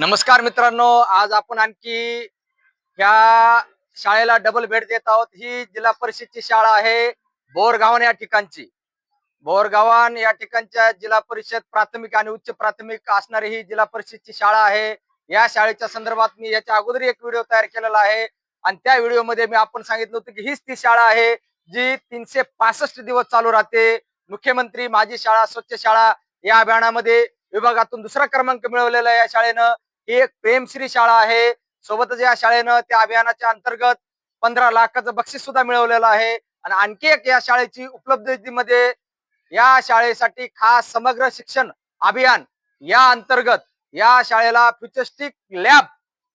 नमस्कार मित्रांनो आज आपण आणखी ह्या शाळेला डबल भेट देत आहोत. ही जिल्हा परिषदची शाळा आहे बोरगावन या ठिकाणची. बोरगावन या ठिकाणच्या जिल्हा परिषद प्राथमिक आणि उच्च प्राथमिक असणारी ही जिल्हा परिषदची शाळा आहे. या शाळेच्या संदर्भात मी याच्या अगोदर एक व्हिडिओ तयार केलेला आहे. आणि त्या व्हिडिओमध्ये मी आपण सांगितलं होतं की हीच ती शाळा आहे जी तीनशे पासष्ट दिवस चालू राहते. मुख्यमंत्री माझी शाळा स्वच्छ शाळा या अभियानामध्ये विभागातून दुसरा क्रमांक मिळवलेला या शाळेनं. ही एक प्रेमश्री शाळा आहे. सोबतच या शाळेनं त्या अभियानाच्या अंतर्गत पंधरा लाखाचं बक्षीस सुद्धा मिळवलेलं आहे. आणि आणखी एक या शाळेची उपलब्धीमध्ये या शाळेसाठी खास समग्र शिक्षण अभियान या अंतर्गत या शाळेला फ्युचरिस्टिक लॅब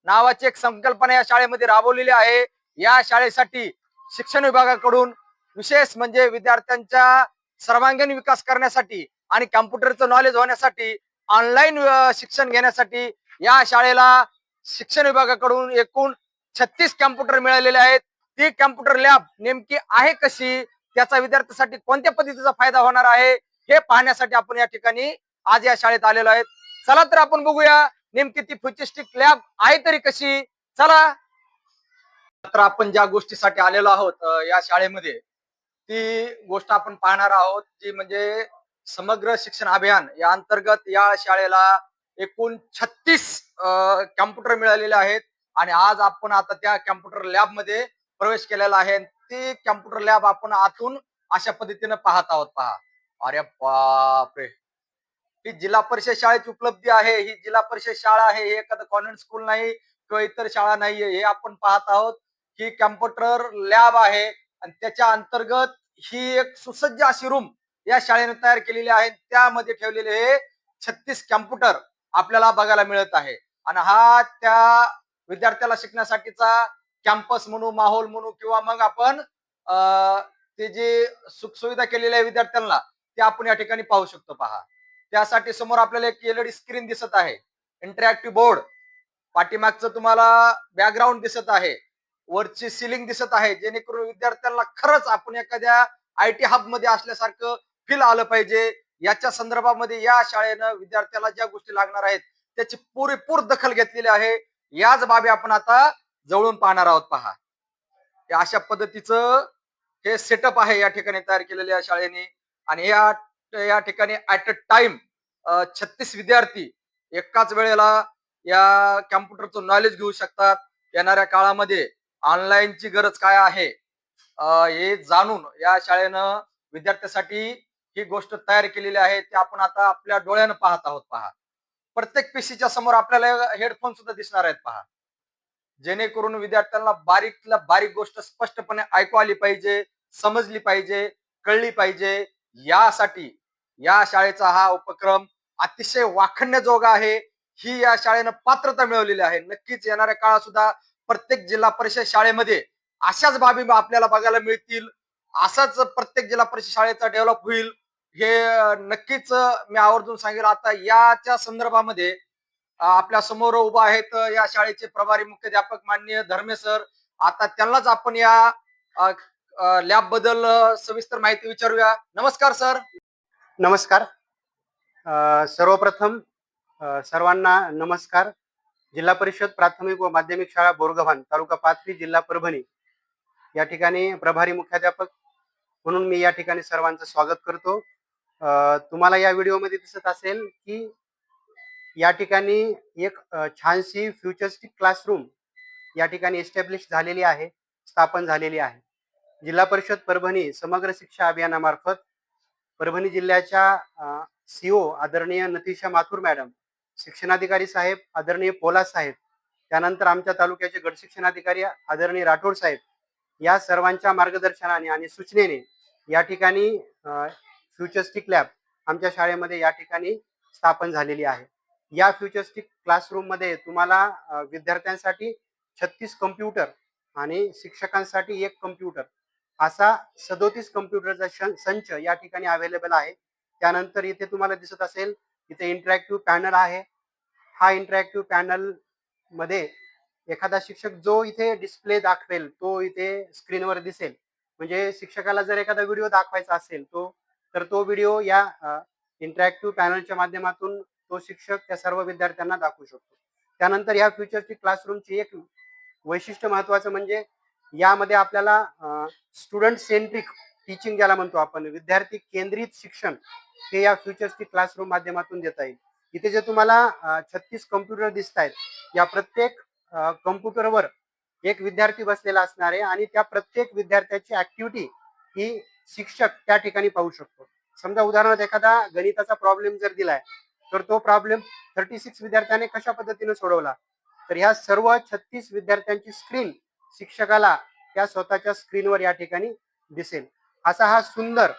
नावाची एक संकल्पना या शाळेमध्ये राबवलेली आहे. या शाळेसाठी शिक्षण विभागाकडून विशेष म्हणजे विद्यार्थ्यांच्या सर्वांगीण विकास करण्यासाठी आणि कॉम्प्युटरचं नॉलेज होण्यासाठी ऑनलाईन शिक्षण घेण्यासाठी या शाळेला शिक्षण विभागाकडून एकूण छत्तीस कॅम्प्युटर मिळालेले आहेत. ती कॅम्प्युटर लॅब नेमकी आहे कशी? त्याचा विद्यार्थ्यांसाठी कोणत्या पद्धतीचा फायदा होणार आहे? हे पाहण्यासाठी आपण या ठिकाणी आज या शाळेत आलेलो आहेत. चला तर आपण बघूया नेमकी ती फ्युचरिस्टिक लॅब आहे तरी कशी? चला. तर आपण ज्या गोष्टीसाठी आलेलो आहोत या शाळेमध्ये ती गोष्ट आपण पाहणार आहोत जी म्हणजे समग्र शिक्षण अभियान या अंतर्गत या शाळेला एकूण छत्तीस कॅम्प्युटर मिळालेले आहेत. आणि आज आपण आता त्या कॅम्प्युटर लॅबमध्ये प्रवेश केलेला आहे. ते कॅम्प्युटर लॅब आपण आतून अशा पद्धतीनं पाहत आहोत पहा. अरे बापरे! ही जिल्हा परिषद शाळेची उपलब्धी आहे. ही जिल्हा परिषद शाळा आहे. हे एखादं कॉन्व्हेंट स्कूल नाही किंवा इतर शाळा नाहीये. हे आपण पाहत आहोत. ही कॅम्प्युटर लॅब आहे. आणि त्याच्या अंतर्गत ही एक सुसज्ज अशी रूम या शाळेने तयार केलेली आहे. त्यामध्ये ठेवलेले हे छत्तीस कॅम्प्युटर आपल्याला बघायला मिळत आहे. आणि हा त्या विद्यार्थ्याला शिकण्यासाठीचा कॅम्पस म्हणू माहोल म्हणू किंवा मग आपण ते जे सुखसुविधा केलेल्या आहे विद्यार्थ्यांना ते आपण या ठिकाणी पाहू शकतो. पहा. त्यासाठी समोर आपल्याला एक एलईडी स्क्रीन दिसत आहे. इंटरॅक्टिव्ह बोर्ड पाठीमागचं तुम्हाला बॅकग्राऊंड दिसत आहे. वरची सिलिंग दिसत आहे. जेणेकरून विद्यार्थ्यांना खरंच आपण एखाद्या आय टी हबमध्ये असल्यासारखं फील आलं पाहिजे. याच्या संदर्भामध्ये या शाळेनं विद्यार्थ्याला ज्या गोष्टी लागणार आहेत त्याची पुरेपूर दखल घेतलेली आहे. याच बाबी आपण आता जवळून पाहणार आहोत. पहा. अशा पद्धतीचं हे सेटअप आहे या ठिकाणी तयार केलेल्या या शाळेने. आणि या या ठिकाणी ऍट अ टाइम छत्तीस विद्यार्थी एकाच वेळेला या कॅम्प्युटरचं नॉलेज घेऊ शकतात. येणाऱ्या काळामध्ये ऑनलाईनची गरज काय आहे? हे जाणून या शाळेनं विद्यार्थ्यासाठी ही गोष्ट तयार केलेली आहे ते आपण आता आपल्या डोळ्यानं पाहत आहोत पहा. प्रत्येक पीसीच्या समोर आपल्याला हेडफोन सुद्धा दिसणार आहेत पहा. जेणेकरून विद्यार्थ्यांना बारीकला बारीक गोष्ट स्पष्टपणे ऐकू आली पाहिजे समजली पाहिजे कळली पाहिजे. यासाठी या शाळेचा हा उपक्रम अतिशय वाखण्याजोगा आहे. ही या शाळेनं पात्रता मिळवलेली आहे. नक्कीच येणाऱ्या काळात सुद्धा प्रत्येक जिल्हा परिषद शाळेमध्ये अशाच बाबी आपल्याला बघायला मिळतील. असाच प्रत्येक जिल्हा परिषद शाळेचा डेव्हलप होईल. हे नक्कीच मी आवर्जून सांगेल. आता याच्या संदर्भामध्ये आपल्यासमोर उभा आहेत या शाळेचे प्रभारी मुख्याध्यापक माननीय धर्मे सर. आता त्यांनाच आपण या लॅबबद्दल सविस्तर माहिती विचारूया. नमस्कार सर. नमस्कार. सर्वप्रथम सर्वांना नमस्कार. जिल्हा परिषद प्राथमिक व माध्यमिक शाळा बोरगव्हाण तालुका पाथरी जिल्हा परभणी. या ठिकाणी प्रभारी मुख्याध्यापक म्हणून मी या ठिकाणी सर्वांचं स्वागत करतो. तुम्हाला या व्हिडिओमध्ये दिसत असेल की या ठिकाणी एक छानशी फ्युचरिस्टिक क्लासरूम या ठिकाणी एस्टॅब्लिश झालेली आहे स्थापन झालेली आहे. जिल्हा परिषद परभणी समग्र शिक्षा अभियानामार्फत परभणी जिल्ह्याच्या सीओ आदरणीय नतीशा माथुर मॅडम शिक्षणाधिकारी साहेब आदरणीय पोला साहेब त्यानंतर आमच्या तालुक्याचे गट शिक्षणाधिकारी आदरणीय राठोड साहेब या सर्वांच्या मार्गदर्शनाने आणि सूचनेने या ठिकाणी फ्युचरिस्टिक लॅब आमच्या शाळेमध्ये या ठिकाणी स्थापन झालेली आहे. या फ्युचरिस्टिक क्लासरूममध्ये तुम्हाला विद्यार्थ्यांसाठी छत्तीस कम्प्युटर आणि शिक्षकांसाठी एक कम्प्युटर असा सदोतीस कम्प्युटरचा संच या ठिकाणी अवेलेबल आहे. त्यानंतर इथे तुम्हाला दिसत असेल इथे इंटरॅक्टिव्ह पॅनल आहे. हा इंटरॅक्टिव्ह पॅनलमध्ये एखादा शिक्षक जो इथे डिस्प्ले दाखवेल तो इथे स्क्रीनवर दिसेल. म्हणजे शिक्षकाला जर एखादा व्हिडिओ दाखवायचा असेल तो तर तो व्हिडिओ या इंटरॅक्टिव्ह पॅनलच्या माध्यमातून तो शिक्षक त्या सर्व विद्यार्थ्यांना दाखवू शकतो. त्यानंतर या फ्युचरची क्लासरूमची एक वैशिष्ट्य महत्वाचं म्हणजे यामध्ये आपल्याला स्टुडंट सेंट्रिक टीचिंग ज्याला म्हणतो आपण विद्यार्थी केंद्रित शिक्षण हे या फ्युचर्सची क्लासरूम माध्यमातून देता येईल. इथे जे तुम्हाला छत्तीस कम्प्युटर दिसत आहेत या प्रत्येक कम्प्युटरवर एक विद्यार्थी बसलेला असणार आहे आणि त्या प्रत्येक विद्यार्थ्याची ऍक्टिव्हिटी ही शिक्षक त्या ठिकाणी पाहू शकतो. समजा उदाहरणार्थ एखादा गणिताचा प्रॉब्लेम जर दिलाय तर तो प्रॉब्लेम थर्टी सिक्स विद्यार्थ्याने कशा पद्धतीने सोडवला? तर ह्या सर्व छत्तीस विद्यार्थ्यांची स्क्रीन शिक्षकाला त्या स्वतःच्या स्क्रीनवर या ठिकाणी दिसेल. असा हा सुंदर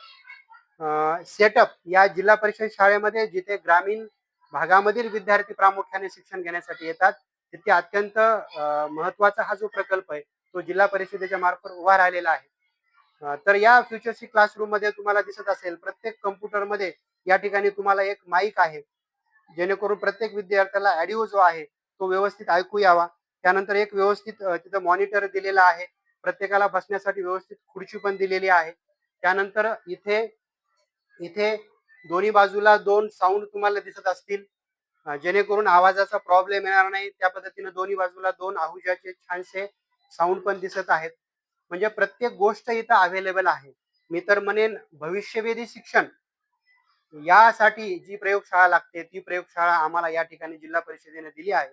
सेटअप या जिल्हा परिषद शाळेमध्ये जिथे ग्रामीण भागामधील विद्यार्थी प्रामुख्याने शिक्षण घेण्यासाठी येतात तिथे अत्यंत महत्त्वाचा हा जो प्रकल्प आहे तो जिल्हा परिषदेच्या मार्फत उभा राहिलेला आहे. तर या फ्युचरसी क्लासरूममध्ये तुम्हाला दिसत असेल प्रत्येक कम्प्युटरमध्ये या ठिकाणी तुम्हाला एक माईक आहे. जेणेकरून प्रत्येक विद्यार्थ्याला ऑडिओ जो आहे तो व्यवस्थित ऐकू यावा. त्यानंतर एक व्यवस्थित तिथं मॉनिटर दिलेला आहे. प्रत्येकाला बसण्यासाठी व्यवस्थित खुर्ची पण दिलेली आहे. त्यानंतर इथे इथे दोन्ही बाजूला दोन साऊंड तुम्हाला दिसत असतील. जेणेकरून आवाजाचा प्रॉब्लेम येणार नाही. त्या पद्धतीने दोन्ही बाजूला दोन आहुजाचे छानसे साऊंड पण दिसत आहेत. म्हणजे प्रत्येक गोष्ट इथं अवेलेबल आहे. मी तर म्हणेन भविष्यवेधी शिक्षण यासाठी जी प्रयोगशाळा लागते ती प्रयोगशाळा आम्हाला या ठिकाणी जिल्हा परिषदेने दिली आहे.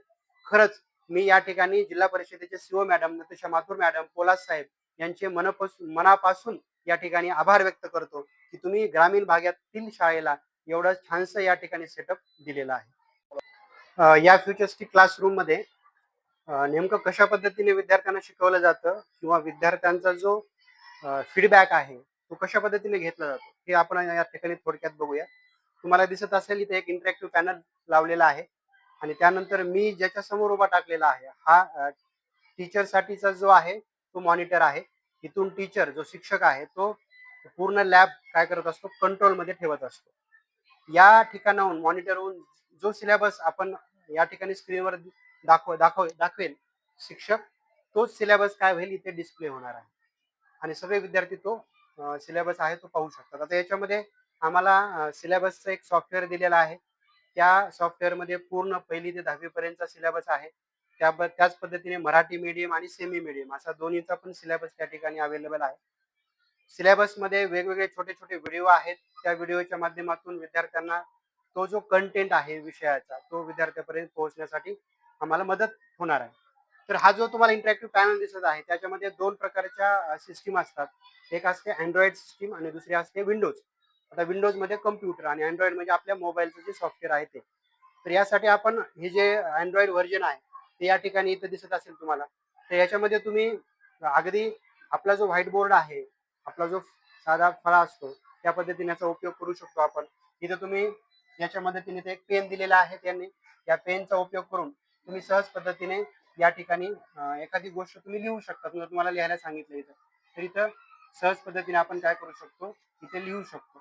खरंच मी या ठिकाणी जिल्हा परिषदेचे CO madam Natasha Mathur madam Polas साहेब यांचे मनपासून मनापासून या ठिकाणी आभार व्यक्त करतो की तुम्ही ग्रामीण भागातील शाळेला एवढं छानसं या ठिकाणी सेटअप दिलेलं आहे. या फ्युचर्सटी क्लासरूममध्ये नेमकं कशा पद्धतीने विद्यार्थ्यांना शिकवलं जातं किंवा विद्यार्थ्यांचा जो फीडबॅक आहे तो कशा पद्धतीने घेतला जातो हे आपण या ठिकाणी थोडक्यात बघूया. तुम्हाला दिसत असेल इथे एक इंटरॅक्टिव्ह पॅनल लावलेला आहे आणि त्यानंतर मी ज्याच्या समोर उभा टाकलेला आहे हा टीचरसाठीचा जो आहे तो मॉनिटर आहे. इथून टीचर जो शिक्षक आहे तो पूर्ण लॅब काय करत असतो कंट्रोलमध्ये ठेवत असतो. या ठिकाणाहून मॉनिटरहून जो सिलेबस आपण या ठिकाणी स्क्रीनवर दाखव दाखव दाखवेल शिक्षक तोच सिलेबस काय होईल इथे डिस्प्ले होणार आहे. आणि सगळे विद्यार्थी तो सिलेबस आहे तो पाहू शकतात. आता याच्यामध्ये आम्हाला सिलेबसचं एक सॉफ्टवेअर दिलेलं आहे. त्या सॉफ्टवेअरमध्ये पूर्ण पहिली ते दहावीपर्यंतचा सिलेबस आहे. त्या त्याच पद्धतीने मराठी मीडियम आणि सेमी मीडियम असा दोन्हीचा पण सिलेबस त्या ठिकाणी अवेलेबल आहे. सिलेबसमध्ये वेगवेगळे छोटे छोटे व्हिडिओ आहेत. त्या व्हिडिओच्या माध्यमातून विद्यार्थ्यांना तो जो कंटेंट आहे विषयाचा तो विद्यार्थ्यापर्यंत पोहोचण्यासाठी आम्हाला मदत होणार आहे. तर हा जो तुम्हाला इंटरॅक्टिव्ह पॅनल दिसत आहे त्याच्यामध्ये दोन प्रकारच्या सिस्टीम असतात. एक असते अँड्रॉइड सिस्टीम आणि दुसरी असते विंडोज आता विंडोजमध्ये कम्प्युटर आणि अँड्रॉइड म्हणजे आपल्या मोबाईलचं जे सॉफ्टवेअर आहे ते. तर यासाठी आपण हे जे अँड्रॉइड व्हर्जन आहे ते या ठिकाणी इथं दिसत असेल तुम्हाला. तर याच्यामध्ये तुम्ही अगदी आपला जो व्हाईट बोर्ड आहे आपला जो साधा फळा असतो त्या पद्धतीने याचा उपयोग करू शकतो आपण. इथं तुम्ही याच्या मदतीने ते एक पेन दिलेला आहे त्यांनी. या पेनचा उपयोग करून तुम्ही सहज पद्धतीने या ठिकाणी एखादी गोष्ट तुम्ही लिहू शकता तुम्ही तुम्हाला लिहायला सांगितलं इथं तर इथं सहज पद्धतीने आपण काय करू शकतो? इथे लिहू शकतो.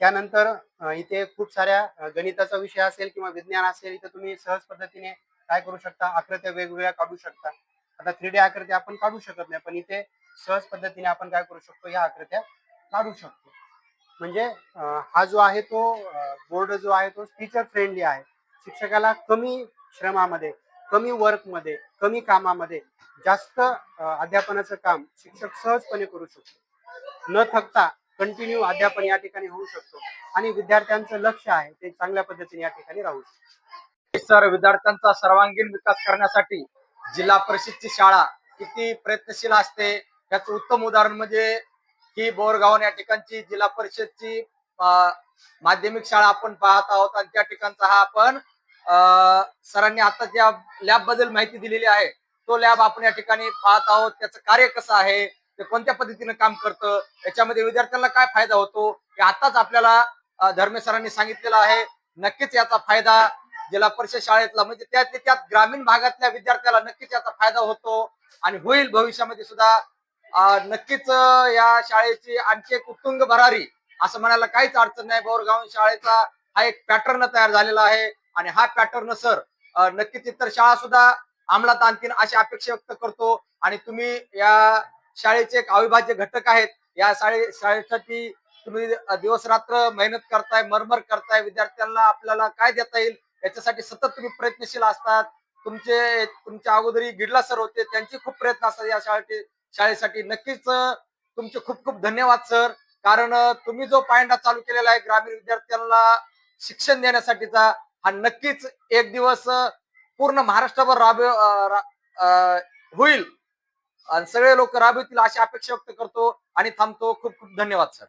त्यानंतर इथे खूप साऱ्या गणिताचा विषय असेल किंवा विज्ञान असेल इथं तुम्ही सहज पद्धतीने काय करू शकता? आकृत्या वेगवेगळ्या काढू शकता. आता थ्री डी आकृत्या आपण काढू शकत नाही पण इथे सहज पद्धतीने आपण काय करू शकतो? या आकृत्या काढू शकतो. म्हणजे हा जो आहे तो बोर्ड जो आहे तो टीचर फ्रेंडली आहे. शिक्षकाला कमी श्रमामध्ये कमी वर्कमध्ये कमी कामामध्ये जास्त अध्यापनाचं काम शिक्षक सहजपणे करू शकतो. न थकता कंटिन्यू अध्यापन या ठिकाणी होऊ शकतो आणि विद्यार्थ्यांचं लक्ष आहे ते चांगल्या पद्धतीने या ठिकाणी राहू शकतो. सर विद्यार्थ्यांचा सर्वांगीण विकास करण्यासाठी जिल्हा परिषदची शाळा किती प्रयत्नशील असते? त्याचं उत्तम उदाहरण म्हणजे ही बोरगावन या ठिकाणची जिल्हा परिषदची अं, माध्यमिक शाळा आपण पाहत आहोत आणि त्या ठिकाणचा हा आपण सरांनी आता ज्या लॅबबद्दल माहिती दिलेली आहे तो लॅब आपण या ठिकाणी पाहत आहोत. त्याचं कार्य कसं आहे? ते कोणत्या पद्धतीने काम करतं? याच्यामध्ये विद्यार्थ्यांना काय फायदा होतो? हे आताच आपल्याला धर्मे सरांनी सांगितलेलं आहे. नक्कीच याचा फायदा जिल्हा परिषद शाळेतला म्हणजे त्या त्यात ग्रामीण भागातल्या विद्यार्थ्याला नक्कीच याचा फायदा होतो आणि होईल भविष्यामध्ये सुद्धा. नक्कीच या शाळेची आणखी एक उत्तुंग भरारी असं म्हणायला काहीच अडचण नाही. बोरगाव शाळेचा हा एक पॅटर्न तयार झालेला आहे. आणि हा पॅटर्न सर नक्कीच इतर शाळा सुद्धा अंमलात आणतील अशी अपेक्षा व्यक्त करतो. आणि तुम्ही या शाळेचे एक अविभाज्य घटक आहेत. या शाळे शाळेसाठी तुम्ही दिवस रात्र मेहनत करताय मरमर करताय. विद्यार्थ्यांना आपल्याला काय देता येईल? याच्यासाठी सतत तुम्ही प्रयत्नशील असतात. तुमचे तुमच्या अगोदरी गिडला सर होते त्यांचे खूप प्रयत्न असतात या शाळे शाळेसाठी. नक्कीच तुमचे खूप खूप धन्यवाद सर कारण तुम्ही जो पायंडा चालू केलेला आहे ग्रामीण विद्यार्थ्यांना शिक्षण देण्यासाठीचा हा नक्कीच एक दिवस पूर्ण महाराष्ट्रभर राब होईल. आणि सगळे लोक राबवतील अशी अपेक्षा व्यक्त करतो आणि थांबतो. खूप खूप धन्यवाद सर.